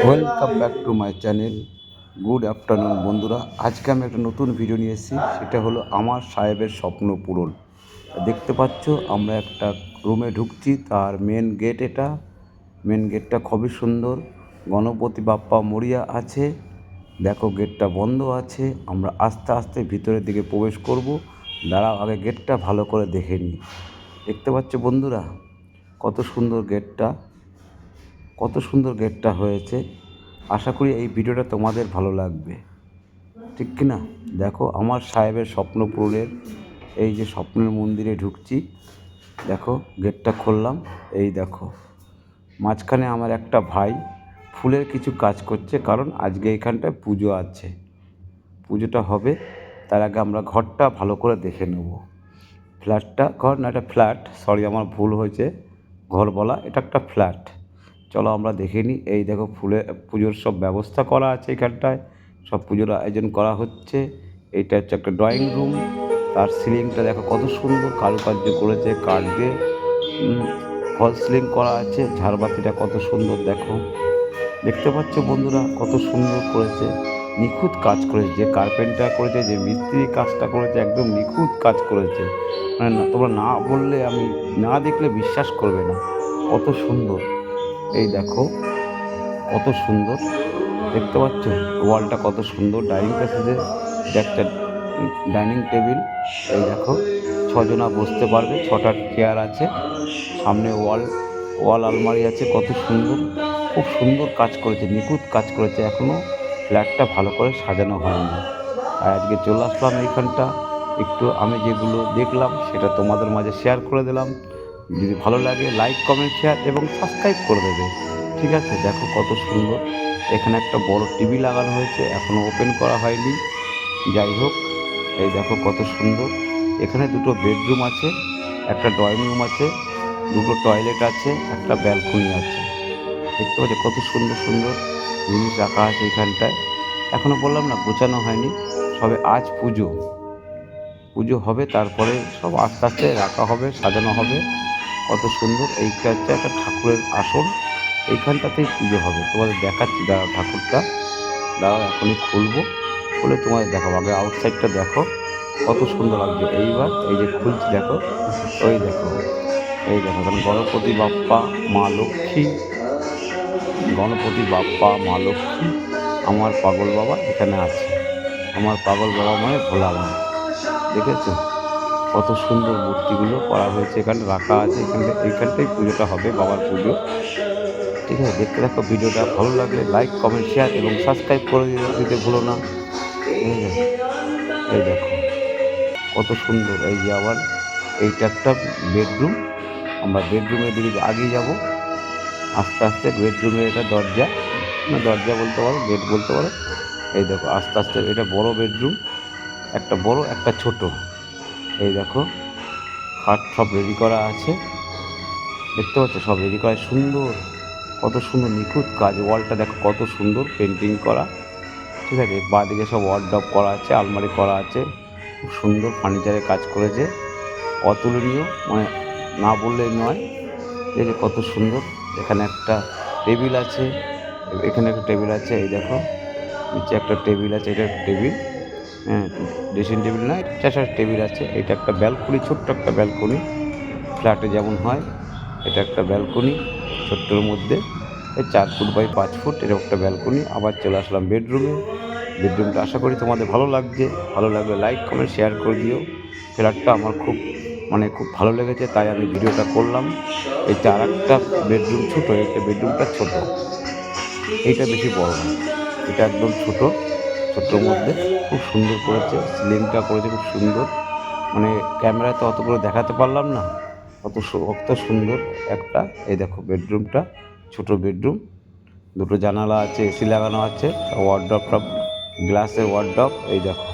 Welcome back to my channel good afternoon বন্ধুরা। আজকে আমি একটা নতুন ভিডিও নিয়ে এসেছি। সেটা হলো আমার সাহেবের স্বপ্ন পূরণ। দেখতে পাচ্ছ, আমরা একটা রুমে ঢুকছি। তার মেন গেট এটা। মেন গেটটা খুবই সুন্দর। গণপতি বাপ্পা মরিয়া আছে। দেখো গেটটা বন্ধ আছে। আমরা আস্তে আস্তে ভিতরের দিকে প্রবেশ করব। দাঁড়াও, আগে গেটটা ভালো করে দেখে নিই। দেখতে পাচ্ছ, বন্ধুরা, কত সুন্দর গেটটা কত সুন্দর গেটটা হয়েছে। আশা করি এই ভিডিওটা তোমাদের ভালো লাগবে। ঠিক কি না? দেখো, আমার সাহেবের স্বপ্ন পূরণের এই যে স্বপ্নের মন্দিরে ঢুকছি, দেখো, গেটটা খুললাম, এই দেখো। মাঝখানে আমার একটা ভাই ফুলের কিছু কাজ করছে, কারণ আজকে এখানটায় পুজো আছে। পুজোটা হবে, তার আগে আমরা ঘরটা ভালো করে দেখে নেব। ফ্ল্যাটটা, ঘর না, এটা ফ্ল্যাট, সরি, আমার ভুল হয়েছে, ঘর বলা, এটা একটা ফ্ল্যাট। চলো আমরা দেখে নিই। এই দেখো ফুলে, পুজোর সব ব্যবস্থা করা আছে এখানটায়। সব পুজোর আয়োজন করা হচ্ছে। এইটা হচ্ছে একটা ড্রয়িং রুম তার সিলিংটা দেখো কত সুন্দর কারুকার্য করেছে কাঠ দিয়ে ফল সিলিং করা আছে, ঝাড়বাতিটা কত সুন্দর দেখো। দেখতে পাচ্ছ বন্ধুরা কত সুন্দর করেছে। নিখুঁত কাজ করেছে, যে কার্পেন্টার করেছে, যে মিস্ত্রি কাজটা করেছে, একদম নিখুঁত কাজ করেছে। মানে তোমরা না বললে আমি, না দেখলে বিশ্বাস করবে না। কত সুন্দর। এই দেখো, কত সুন্দর। দেখতে পাচ্ছ? ওয়ালটা কত সুন্দর। ডাইনিং প্যাসেজে একটা ডাইনিং টেবিল, এই দেখো, ছজনা বসতে পারবে, ছটা চেয়ার আছে, সামনে ওয়াল ওয়াল আলমারি আছে, কত সুন্দর, খুব সুন্দর কাজ করেছে, নিখুঁত কাজ করেছে এখনও ফ্ল্যাটটা ভালো করে সাজানো হয়নি। আর আজকে চলে আসলাম এইখানটা। একটু আমি যেগুলো দেখলাম, সেটা তোমাদের মাঝে শেয়ার করে দিলাম। যদি ভালো লাগে লাইক কমেন্ট শেয়ার এবং সাবস্ক্রাইব করে দেবে। ঠিক আছে? দেখো কত সুন্দর। এখানে একটা বড় টিভি লাগানো হয়েছে এখনও ওপেন করা হয়নি। যাই হোক, এই দেখো কত সুন্দর। এখানে দুটো বেডরুম আছে, একটা ড্রয়িং রুম আছে, দুটো টয়লেট আছে, একটা ব্যালকনি আছে। দেখতে পাচ্ছি কত সুন্দর সুন্দর জিনিস রাখা আছে এখানটায়। এখনও বললাম না, গোছানো হয়নি। সবে আজ পুজো। পুজো হবে, তারপরে সব আস্তে আস্তে রাখা হবে, সাজানো হবে। কত সুন্দর। এইটা হচ্ছে একটা ঠাকুরের আসন। এইখানটাতেই পুজো হবে। তোমাদের দেখাচ্ছি দাঁড়াও ঠাকুরটা। দাঁড়াও এখনই খুলবো। খুলে তোমাদের দেখাবো। আগে আউটসাইডটা দেখো। কত সুন্দর লাগছে। এইবার এই যে খুলছি, দেখো। ওই দেখো। এই দেখো, এখানে গণপতি বাপ্পা, মা লক্ষ্মী। গণপতি বাপ্পা, মা লক্ষ্মী, আমার পাগল বাবা এখানে আছে। আমার পাগল বাবা মানে ভোলা মা দেখেছ? কত সুন্দর মূর্তিগুলো করা হয়েছে এখানে, রাখা আছে এখানে এইখানটাই পুজোটা হবে বাবার পুজো। ঠিক আছে, দেখতে দেখো ভিডিওটা ভালো লাগলে লাইক কমেন্ট শেয়ার এবং সাবস্ক্রাইব করে দিতে- ভুলো না? এই দেখো, কত সুন্দর, এই যে আবার এইটা একটা বেডরুম আমরা বেডরুমের দিকে আগিয়ে যাব। আস্তে আস্তে বেডরুমের এটা দরজা না দরজা বলতে পারো গেট বলতে পারো। এই দেখো, আস্তে আস্তে এটা বড় বেডরুম একটা বড়, একটা ছোট। এই দেখো, খাট সব রেডি করা আছে। দেখতে পাচ্ছ, সব রেডি করা। সুন্দর, কত সুন্দর নিখুঁত কাজ। ওয়ালটা দেখো, কত সুন্দর পেন্টিং করা। ঠিক আছে, বাঁদিকে সব ওয়ার্ড্রপ করা আছে, আলমারি করা আছে। খুব সুন্দর ফার্নিচারের কাজ করেছে। অতুলনীয় মানে না বললেই নয়। এই যে কত সুন্দর। এখানে একটা টেবিল আছে। এখানে একটা টেবিল আছে, এই দেখো। নিচে একটা টেবিল আছে, এটা টেবিল ড্রেসিং টেবিল না এটা টেবিল আছে। এটা একটা ব্যালকনি ছোট্ট একটা ব্যালকনি ফ্ল্যাটে যেমন হয়, এটা একটা ব্যালকনি ছোট্টর মধ্যে। এই চার ফুট বাই পাঁচ ফুট এরকম একটা ব্যালকনি আবার চলে আসলাম বেডরুমে বেডরুমটা আশা করি তোমাদের ভালো লাগছে। ভালো লাগলে লাইক কমেন্ট শেয়ার করে দিও। ফ্ল্যাটটা আমার খুব মানে খুব ভালো লেগেছে, তাই আমি ভিডিওটা করলাম। এটা আর একটা বেডরুম ছোটো এটা বেডরুমটা ছোটো। এইটা বেশি বড় না। এটা একদম ছোট ছোটোর মধ্যে। খুব সুন্দর করেছে, সিলিংটা করেছে খুব সুন্দর। মানে ক্যামেরায় তো অতগুলো দেখাতে পারলাম না কত অত সুন্দর একটা, এই দেখো বেডরুমটা, ছোট বেডরুম, দুটো জানালা আছে, এসি লাগানো আছে ওয়ার্ড্রপটা গ্লাসের ওয়ার্ড্রপ এই দেখো।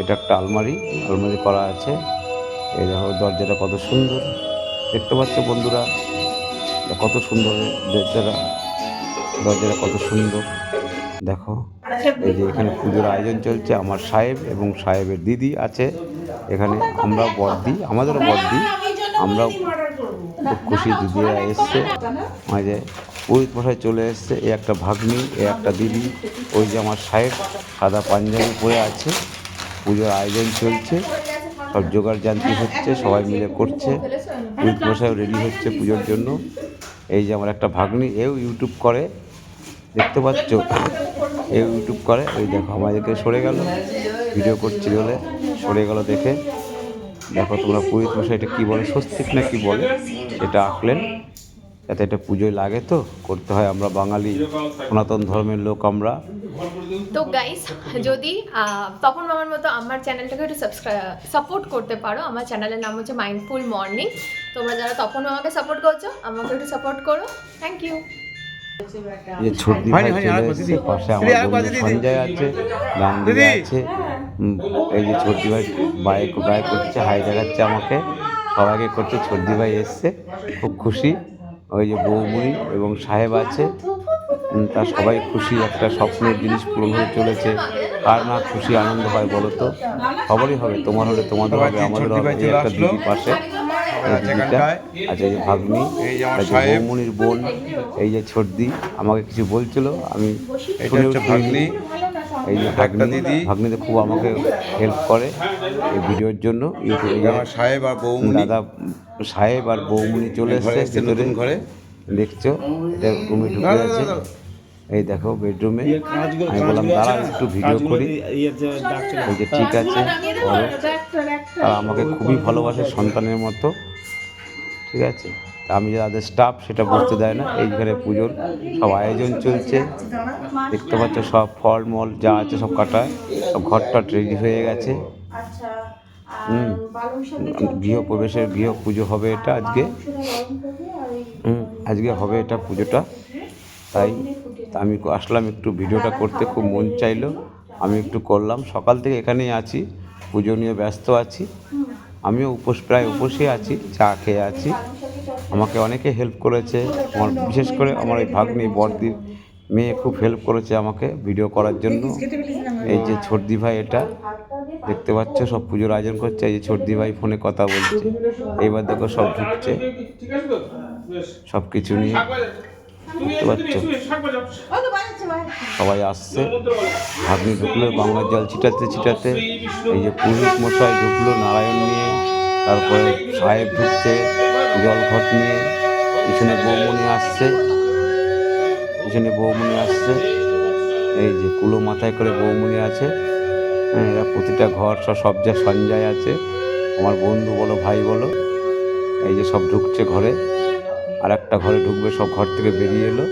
এটা একটা আলমারি আলমারি করা আছে, এই দেখো দরজাটা কত সুন্দর। দেখতে পাচ্ছ বন্ধুরা, কত সুন্দর দরজাটা দরজাটা কত সুন্দর। দেখো, এই যে এখানে পুজোর আয়োজন চলছে, আমার সাহেব এবং সাহেবের দিদি আছে। এখানে আমরাও বর্দি আমাদেরও বর্দি আমরাও খুব খুশি দিদিরা এসছে। মাঝে পুরোহিত মশাই চলে এসছে, এ একটা ভাগ্নি, এ একটা দিদি, ওই যে আমার সাহেব, সাদা পাঞ্জাবি পরে আছে। পুজোর আয়োজন চলছে, সব জোগাড় জানতি হচ্ছে, সবাই মিলে করছে। পুরোহিত মশাইও রেডি হচ্ছে পুজোর জন্য। এই যে আমার একটা ভাগ্নি, এও ইউটিউব করে। দেখতে পাচ্ছ? ইউটিউব করে। ওই দেখো, আমাদেরকে সরে গেল। ভিডিও করছিল বলে সরে গেল দেখে। দেখো তোমরা পুরোহিত মশাই, এটা কী বলে? স্বস্তিক না কি বলে? এটা আঁকলেন। যাতে এটা পুজোয় লাগে তো, করতে হয় আমরা বাঙালি, সনাতন ধর্মের লোক আমরা। তো গাইস যদি তপন মামার মতো আমার চ্যানেলটাকে একটু সাপোর্ট করতে পারো, আমার চ্যানেলের নাম হচ্ছে মাইন্ডফুল মর্নিং তোমরা যারা তপন মামাকে সাপোর্ট করছ, আমাকে একটু সাপোর্ট করো। থ্যাংক ইউ যে ছোটদি ভাই চলে এসেছে পাশে আমার বন্ধু সঞ্জয় আছে গান আছে। এই যে ছোটদি ভাই বাইক গায়ে করছে হাই দেখাচ্ছে আমাকে। সবাইকে করছে ছোটদি ভাই এসছে। খুব খুশি। ওই যে বৌমুনি এবং সাহেব আছে। উম, তা সবাই খুশি একটা স্বপ্নের জিনিস পূরণ হয়ে চলেছে। কার না খুশি আনন্দ হয় বলো তো? সবারই হবে তোমার হলে তোমাদের হবে আমাদের হবে। একটা দিদি পাশে। দিদিটা আচ্ছা এই যে ভাগ্নি এই যে আমার বৌমনির বোন এই যে ছোটদি আমাকে কিছু বলছিল আমি। ভাগ্নি। এই যে ভাগ্নি দিদি। ভাগ্নিতে খুব আমাকে হেল্প করে এই ভিডিওর জন্য ইউটিউবে আমার সাহেব আর বৌমনি। দাদা সাহেব আর বৌমনি চলে এসছে নতুন ঘরে। দেখছ? এটা রুমে ঢুকে আছে। এই দেখো বেডরুমে আমি বললাম দাঁড়া একটু ভিডিও করি। এই যে ঠিক আছে। আর আমাকে খুবই ভালোবাসে সন্তানের মতো। ঠিক আছে? তা আমি যাদের স্টাফ সেটা বুঝতে দেয় না। এইখানে পুজোর সব আয়োজন চলছে। দেখতে পাচ্ছ সব ফল মল যা আছে সব কাটা সব ঘরটা রেডি হয়ে গেছে। আচ্ছা হুম। গৃহ প্রবেশের গৃহ পুজো হবে এটা আজকে। হুম আজকে হবে এটা পুজোটা। তাই আমি আসলাম একটু ভিডিওটা করতে খুব মন চাইলো। আমি একটু করলাম। সকাল থেকে এখানেই আছি। পুজো নিয়ে ব্যস্ত আছি। আমিও উপোস, প্রায় উপসে আছি, চা খেয়ে আছি। আমাকে অনেকে হেল্প করেছে, আমার বিশেষ করে আমার এই ভাগ্নি বড়দির মেয়ে খুব হেল্প করেছে আমাকে ভিডিও করার জন্য। এই যে ছোটদি ভাই এটা, দেখতে পাচ্ছ, সব পুজোর আয়োজন করছে, এই যে ছোটদি ভাই ফোনে কথা বলছে। এইবার দেখো সব ঢুকছে। সব কিছু নিয়ে সবাই আসছে। ভাগ্নি ঢুকলো গঙ্গার জল ছিটাতে ছিটাতে। এই যে পুরোহিত মশাই ঢুকলো নারায়ণ নিয়ে। তারপরে সাহেব ঢুকছে জল ঘট নিয়ে। পিছনে বৌমনি আসছে। পিছনে বৌমনি আসছে। এই যে কুলো মাথায় করে বৌমনি আছে। হ্যাঁ এরা প্রতিটা ঘর সব সব যা সঞ্জয় আছে। আমার বন্ধু বলো ভাই বলো। এই যে সব ঢুকছে ঘরে। আর একটা ঘরে ঢুকবে, সব ঘর থেকে বেরিয়ে এলো।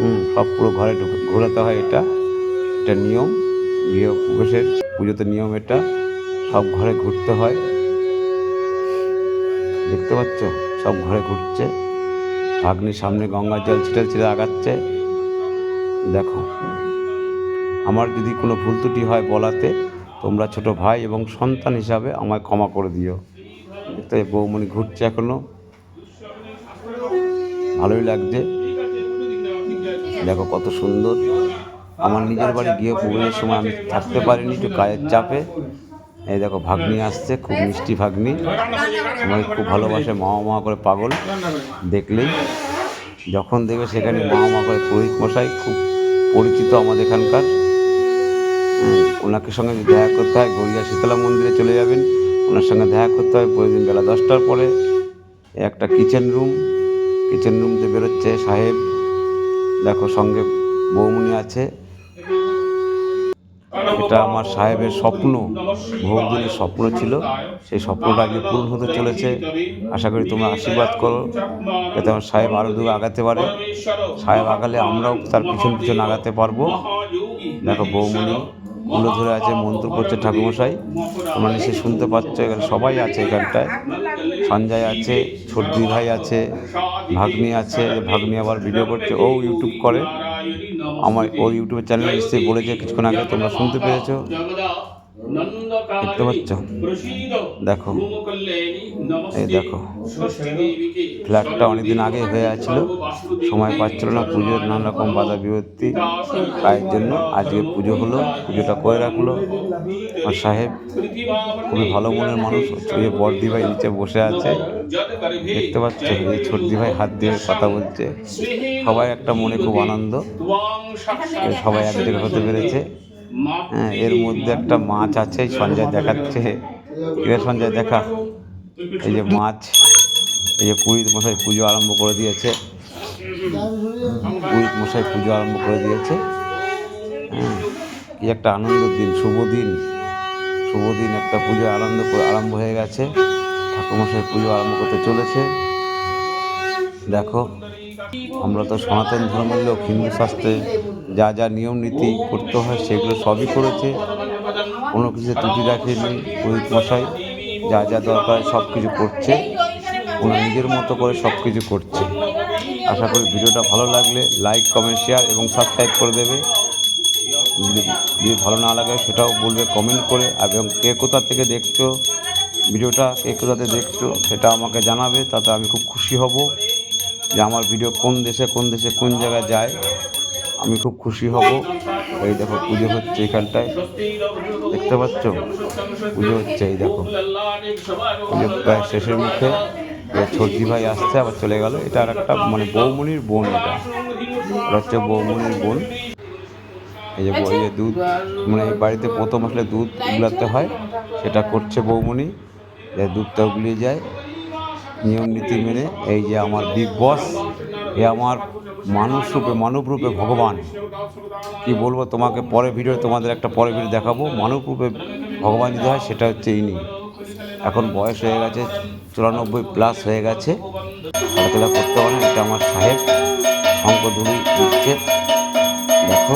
হুম, সব পুরো ঘরে ঢুকে, ঘোরাতে হয় এটা। এটা নিয়ম, গৃহ প্রবেশের পুজোতে নিয়ম এটা। সব ঘরে ঘুরতে হয়। দেখতে পাচ্ছ? সব ঘরে ঘুরছে। ভাগ্নির সামনে গঙ্গার জল ছিটে ছিটে আগাচ্ছে। দেখো, আমার যদি কোনো ভুল ত্রুটি হয় বলাতে, তোমরা ছোট ভাই এবং সন্তান হিসাবে আমায় ক্ষমা করে দিও। দেখতে বৌমণি ঘুরছে এখনও। ভালোই লাগছে। দেখো কত সুন্দর। আমার নিজের বাড়ি গিয়ে প্রবেশের সময় আমি থাকতে পারিনি, একটু কাজের চাপে। এই দেখো, ভাগ্নি আসছে, খুব মিষ্টি ভাগ্নি। আমাকে খুব ভালোবাসে, মা মা করে পাগল। দেখলেই, যখন দেখবে সেখানে মা মা করে পুরোহিত মশাই, খুব পরিচিত আমাদের এখানকার। ওনাকে সঙ্গে দেখা করতে হয়, গড়িয়া শীতলা মন্দিরে চলে যাবেন। ওনার সঙ্গে দেখা করতে হয় প্রতিদিন বেলা দশটার পরে। একটা কিচেন রুম কিচেন রুমতে বেরোচ্ছে, সাহেব, দেখো সঙ্গে বৌমনি আছে। এটা আমার সাহেবের স্বপ্ন, বহুদিনের স্বপ্ন ছিল। সেই স্বপ্নটা আগে পূরণ হতে চলেছে। আশা করি তোমরা আশীর্বাদ করো, যাতে আমার সাহেব আরও দূর আগাতে পারে। সাহেব আগালে আমরাও তার পিছন পিছন আগাতে পারব। দেখো বৌমনি কুলো ধরে আছে, মন্ত্র করছে ঠাকুমশাই তোমরা নিশ্চয়ই শুনতে পাচ্ছ, এখানে সবাই আছে এখানটায়। সঞ্জয় আছে ছোটদি ভাই আছে, ভাগ্নি আছে ভাগ্নি আবার ভিডিও করছে, ও ইউটিউব করে। আমার ওর ইউটিউবের চ্যানেল নিশ্চয়ই বলেছে, কিছুক্ষণ আগে তোমরা শুনতে পেরেছ দেখতে পাচ্ছ দেখো এই দেখো ফ্ল্যাটটা অনেকদিন আগে হয়ে আছিল সময় পাচ্ছিল না পুজোর নানা রকম বাধা বিপত্তি। পায়ের জন্য আজকে পুজো হলো। পুজোটা করে রাখল। আর সাহেব খুবই ভালো মনের মানুষ। ওই বড়দি ভাই নিচে বসে আছে। দেখতে পাচ্ছ এই ছোটদি ভাই হাত দিয়ে কথা বলছে। সবাই একটা মনে খুব আনন্দ। এ সবাই এক জায়গায় হতে পেরেছে। এর মধ্যে একটা মাছ আছে সঞ্জয় দেখাচ্ছে। সঞ্জয় দেখা। এই যে মাছ এই যে পুরীত মশাই পুজো আরম্ভ করে দিয়েছে। পুরীত মশাই পুজো আরম্ভ করে দিয়েছে। হ্যাঁ কি একটা আনন্দের দিন শুভ দিন। শুভ দিন একটা পুজো আনন্দ করে আরম্ভ হয়ে গেছে। ঠাকুরমশাই পুজো আরম্ভ করতে চলেছে। দেখো আমরা তো সনাতন ধর্মের লোক হিন্দু শাস্ত্রে যা যা নিয়ম নীতি করতে হয় সেগুলো সবই করেছে। কোনো কিছু ত্রুটি রাখেনি পুরোহিত মশাই। যা যা দরকার সব কিছু করছে। ওনার নিজের মতো করে সব কিছু করছে। আশা করি ভিডিওটা ভালো লাগলে লাইক, কমেন্ট, শেয়ার এবং সাবস্ক্রাইব করে দেবে। যদি ভালো না লাগে সেটাও বলবে কমেন্ট করে। এবং কে কোথা থেকে দেখছ ভিডিওটা, কে কোথাতে দেখছ সেটা আমাকে জানাবে, তাতে আমি খুব খুশি হব যে আমার ভিডিও কোন দেশে কোন দেশে কোন জায়গায় যায়। আমি খুব খুশি হব। এই দেখো, পুজো হচ্ছে এখানটায়। দেখতে পাচ্ছ? পুজো হচ্ছে এই দেখো। পুজো প্রায় শেষের মুখে। ছর্দি ভাই আসছে, আবার চলে গেল। এটা আর একটা মানে বৌমনির বোন এটা। হচ্ছে বৌমনির বোন। এই যে বই যে দুধ মানে এই বাড়িতে প্রথম আসলে দুধ উগলাতে হয়। সেটা করছে বৌমনি। দুধটা উগলিয়ে যায়। নিয়ম নীতি মেনে এই যে আমার বিগ বস এ আমার মানুষ রূপে মানব রূপে ভগবান। কি বলব তোমাকে? পরে ভিডিও তোমাদের একটা পরে ভিডিও দেখাবো। মানব রূপে ভগবান যদি হয়, সেটা হচ্ছে ইনি। এখন বয়স হয়ে গেছে, চুরানব্বই প্লাস হয়ে গেছে। হাঁটাচলা করতে পারে না, এটা আমার সাহেব। শঙ্করধুলি দিচ্ছে। দেখো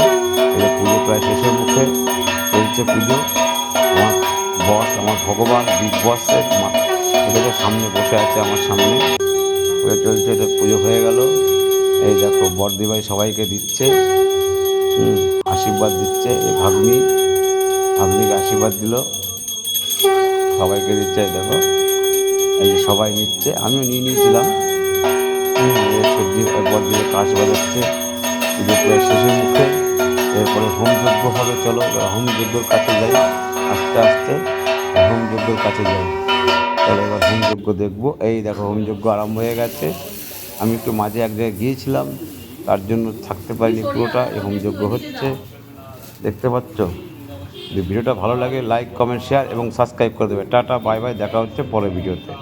এটা পুজো প্রায় শেষের মুখে চলছে পুজো। আমার বস, আমার ভগবান, বিগ বসের এটাকে সামনে বসে আছে আমার সামনে। পুজো চলছে এটা পুজো হয়ে গেল। এই দেখো বর্দিভাই সবাইকে দিচ্ছে আশীর্বাদ দিচ্ছে, এই ভাগ্নি, ভাগ্নিকে আশীর্বাদ দিল। সবাইকে দিচ্ছে দেখো। এই যে সবাই নিচ্ছে, আমিও নিয়ে নিয়েছিলাম। সবজি বর্দিকে কাজ বাজাচ্ছে, পুজো প্রায় শেষের মুখে। এরপরে হোম যজ্ঞ হবে, চলো হোম যজ্ঞর কাছে যাই, আস্তে আস্তে, হোম যজ্ঞর কাছে যাই। চলো এবার হোমযজ্ঞ দেখব। এই দেখো, হোমযজ্ঞ আরম্ভ হয়ে গেছে। আমি একটু মাঝে এক জায়গায় গিয়েছিলাম, তার জন্য থাকতে পারিনি পুরোটা, এই হোম যজ্ঞ হচ্ছে। দেখতে পাচ্ছ? যদি ভিডিওটা ভালো লাগে লাইক কমেন্ট শেয়ার এবং সাবস্ক্রাইব করে দেবে। টাটা বাই বাই দেখা হচ্ছে পরের ভিডিওতে।